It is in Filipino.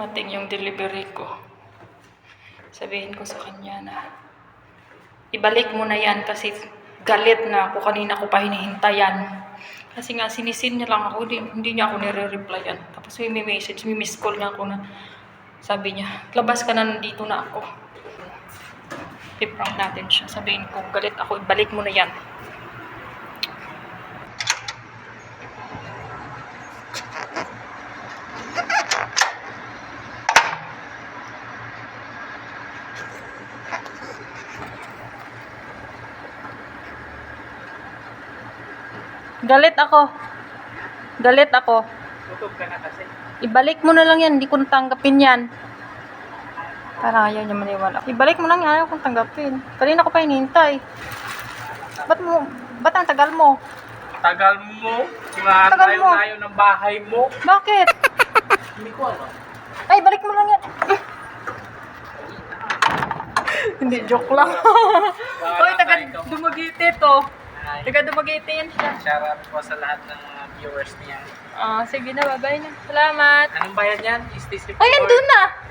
dumating yung delivery ko. Sabihin ko sa kanya na ibalik mo na yan kasi galit na ako kanina ko pa hinihintayan. Kasi nga sinisin niya lang ako, hindi, hindi niya ako nire-replyan. Tapos may message, may miss call niya ako na sabi niya, labas ka na nandito na ako. I-prank natin siya. Sabihin ko, galit ako, ibalik mo na yan. Galit ako. Galit ako. Tutog ka na kasi. Ibalik mo na lang yan, hindi ko natanggapin yan. Parang ayaw niya maniwala. Ibalik mo lang yan, ayaw kong tanggapin. Kanina ko pa hinihintay. Ba't mo, ba't ang tagal mo? Tagal mo. Tagal mo. tayo ng bahay mo. Bakit? Hindi ko alam. Ay, balik mo lang yan. Hindi, joke lang. Hoy, taga Dumaguete to. Taga Dumaguete yan siya. Shoutout po sa lahat ng mga viewers niya. Ah, sige na, bye-bye na. Salamat. Anong bayan yan? Is this Ay, andun na!